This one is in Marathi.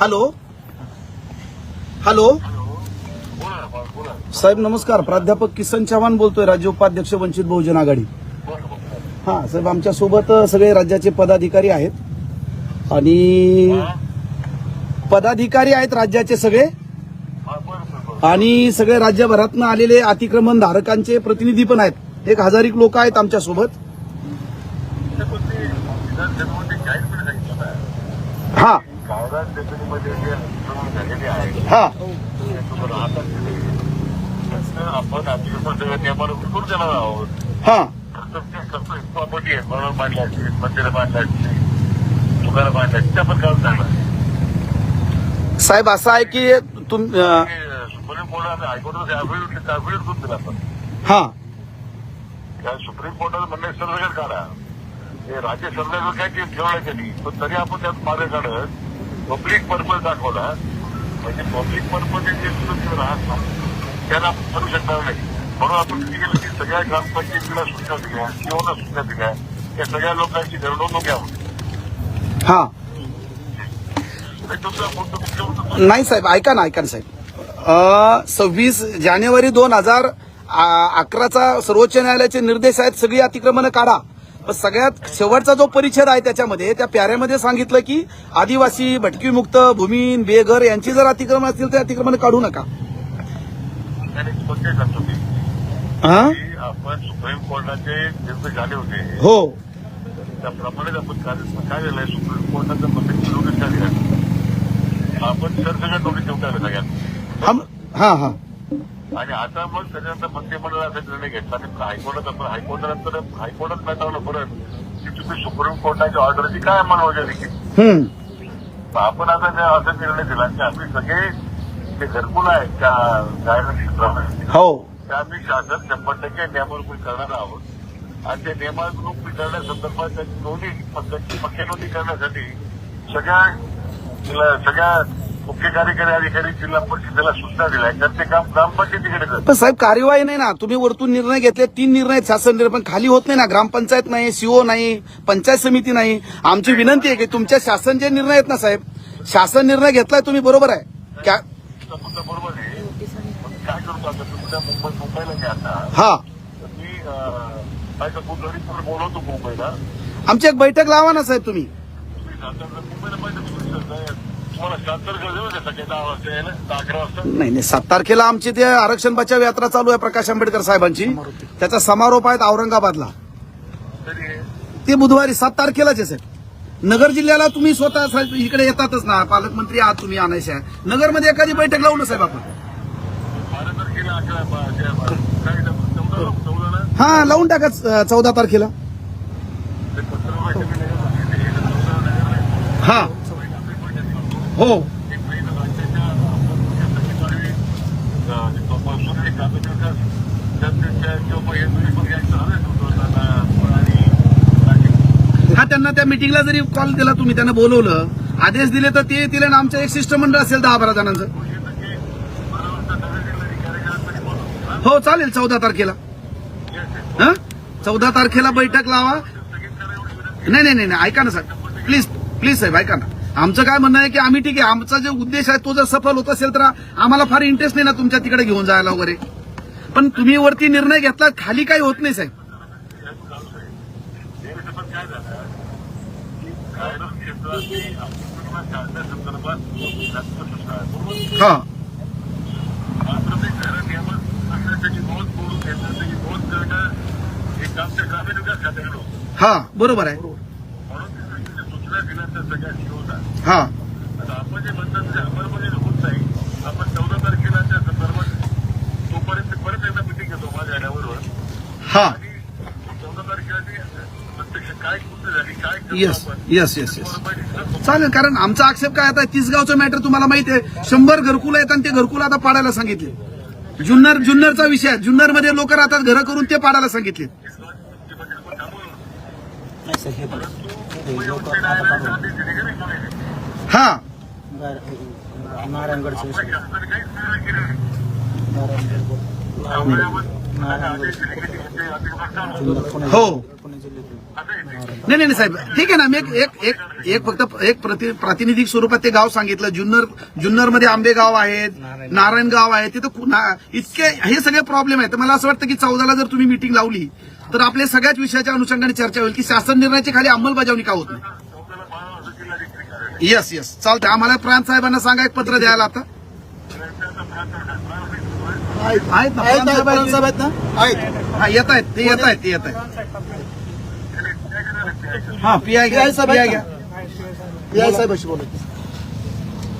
हॅलो. हॅलो. साहेब नमस्कार. प्राध्यापक किसन चव्हाण बोलतोय राज्य उपाध्यक्ष वंचित बहुजन आघाडी. हा साहेब आमच्यासोबत सगळे राज्याचे पदाधिकारी आहेत. आणि पदाधिकारी आहेत राज्याचे सगळे. आणि सगळे राज्यभरातनं आलेले अतिक्रमण धारकांचे प्रतिनिधी पण आहेत. एक हजारिक लोक आहेत आमच्यासोबत. हा. हा आपण नियमानुसार देणार आहोत. हा. प्रॉपर्टी आहे म्हणून बांधल्या असतील मंदिरं बांधल्या असतील दुकानं बांधल्या असतील त्या पण काम झालं साहेब असं आहे की तुम अं, सुप्रीम कोर्टाने करून दिला आपण. हा. त्या सुप्रीम कोर्टाने म्हणणे सर्वेक्षण काढा. हे राज्य सरकारनं काय ते ठेवलं त्यांनी पण तरी आपण त्यात मागे काढत पब्लिक पर्पज दाखवला. म्हणजे पब्लिक पर्पज जे सुरक्षित राहत त्याला आपण करू शकणार नाही. म्हणून आपण किती केलं की सगळ्या ग्रामपंचायतीला सूचना दिल्या किंवा सूचना दिल्या. त्या सगळ्या लोकांची घ्यावं. मुद्दा मुख्य मुद्दा नाही साहेब ऐका ना ऐका ना साहेब. सव्वीस जानेवारी दोन हजार अकराचा सर्वोच्च न्यायालयाचे निर्देश आहेत सगळी अतिक्रमणं काढा. सगळ्यात शेवटचा जो परिच्छेद आहे त्याच्यामध्ये त्या प्याऱ्यामध्ये सांगितलं की आदिवासी भटकीमुक्त भूमीन बेघर यांची जर अतिक्रमण असतील तर अतिक्रमण काढू नका. हा? आपण सुप्रीम कोर्टाचे निर्देश झाले होते. हो. त्याप्रमाणे आपण काय झालंय सुप्रीम कोर्टाचं मंत्री नोटीस आपण सरसकट नोटीस सगळ्यांना हम- हा हा. आणि आता मग त्याच्यानंतर मंत्रिमंडळाचा निर्णय घेतला. आणि हायकोर्टात आपण हायकोर्टानंतर हायकोर्टात पाठवलं परत की तुम्ही सुप्रीम कोर्टाच्या ऑर्डरची काय अंमलबजावणी केली आपण आता त्या असा निर्णय दिला. की आम्ही सगळे जे घरकुल आहेत त्या जाहिरात क्षेत्रामध्ये हो. त्या आम्ही शासन शंभर टक्के नियमानुसार करणार आहोत. आणि त्या नियमानुसार करण्यासंदर्भात त्याची नोंदी त्याची पक्के नोंदी करण्यासाठी सगळ्या सगळ्या मुख्य कार्यकारी अधिकारी जिल्हा परिषदेला सूचना दिल्या. तर ते काम ग्रामपंचायतीकडे करतात पण साहेब कार्यवाही नाही ना. तुम्ही वरतून निर्णय घेतले तीन निर्णय शासन निर्णय पण खाली होत नाही ना. ग्रामपंचायत नाही सीओ नाही पंचायत समिती नाही. आमची विनंती आहे की तुमच्या शासन जे निर्णय आहेत ना साहेब शासन निर्णय घेतलाय तुम्ही बरोबर आहे. क्या तुमचा बरोबर आहे. पण काय करतो आता? मुंबई मुंबईला मी आता हा. तर मी अं, काय करतो? घरी पूर्ण बोलवतो मुंबईला. आमची एक बैठक लावा ना साहेब तुम्ही. मुंबईला पाहिजे तुम्ही तुम्हाला नाही नाही सात तारखेला आमची ते आरक्षण बचाव यात्रा चालू आहे प्रकाश आंबेडकर साहेबांची. त्याचा समारोप आहे औरंगाबादला. ते बुधवारी सात तारखेलाच आहे साहेब. नगर जिल्ह्याला तुम्ही स्वतः इकडे येतातच ना. पालकमंत्री आहात तुम्ही आणायचे नगरमध्ये एखादी बैठक लावू ना साहेब आपण. हा लावून टाका चौदा तारखेला. हे. हो. हा त्यांना त्या मिटिंगला जरी कॉल दिला तुम्ही त्यांना बोलवलं आदेश दिले तर ते येतील आणि आमचं एक शिष्टमंडळ असेल दहा बारा जणांचं. हो चालेल चौदा तारखेला. हा? चौदा तारखेला बैठक लावा. नाही नाही नाही नाही, ऐका ना साहेब प्लीज प्लीज साहेब ऐका ना. आमचं काय म्हणणं आहे की आम्ही ठीक आहे आमचा जो उद्देश आहे तो जर सफल होत असेल तर आम्हाला फार इंटरेस्ट नाही ना तुमच्या तिकडे घेऊन जायला वगैरे. पण तुम्ही वरती निर्णय घेतला खाली काही होत नाही साहेब. हा. हा बरोबर आहे म्हणून ते सगळ्या सूचना दिल्या त्या सगळ्या शिवता हा. आपण जे म्हणतात ते अंमलबजावणी होत नाही. आपण चौदा तारखेला त्या संदर्भात तोपर्यंत परत एकदा मिटिंग घेतो माझ्या हा. आणि चौदा तारखेला ती प्रत्यक्ष काय कृती झाली काय करतो येस येस येस येस. चालेल कारण आमचा आक्षेप काय आता तिसगावचं मॅटर तुम्हाला माहिती आहे. शंभर घरकुल आहेत आणि ते घरकुल आता पाडायला सांगितले. जुन्नर जुन्नरचा विषय आहे. जुन्नरमध्ये लोक राहतात घरं करून ते पाडायला सांगितले. हा. नारायणगड हो. पुणे जिल्ह्यातील नाही नाही साहेब. ठीक आहे ना मी एक एक एक फक्त एक प्रति प्रातिनिधिक स्वरूपात ते गाव सांगितलं. जुन्नर जुन्नरमध्ये आंबे गाव आहेत नारायण गाव आहे तिथं इतके हे सगळे प्रॉब्लेम आहेत. मला असं वाटतं की चौदाला जर तुम्ही मिटिंग लावली तर आपल्या सगळ्याच विषयाच्या अनुषंगाने चर्चा होईल की शासन निर्णयाची खाली अंमलबजावणी का होत नाही? येस येस चालतंय. आम्हाला प्रांत साहेबांना सांगा एक पत्र द्यायला आता. आहेत ना, येत आहेत ते येत आहेत ते येत आहेत. हा P I P P I घ्या. P I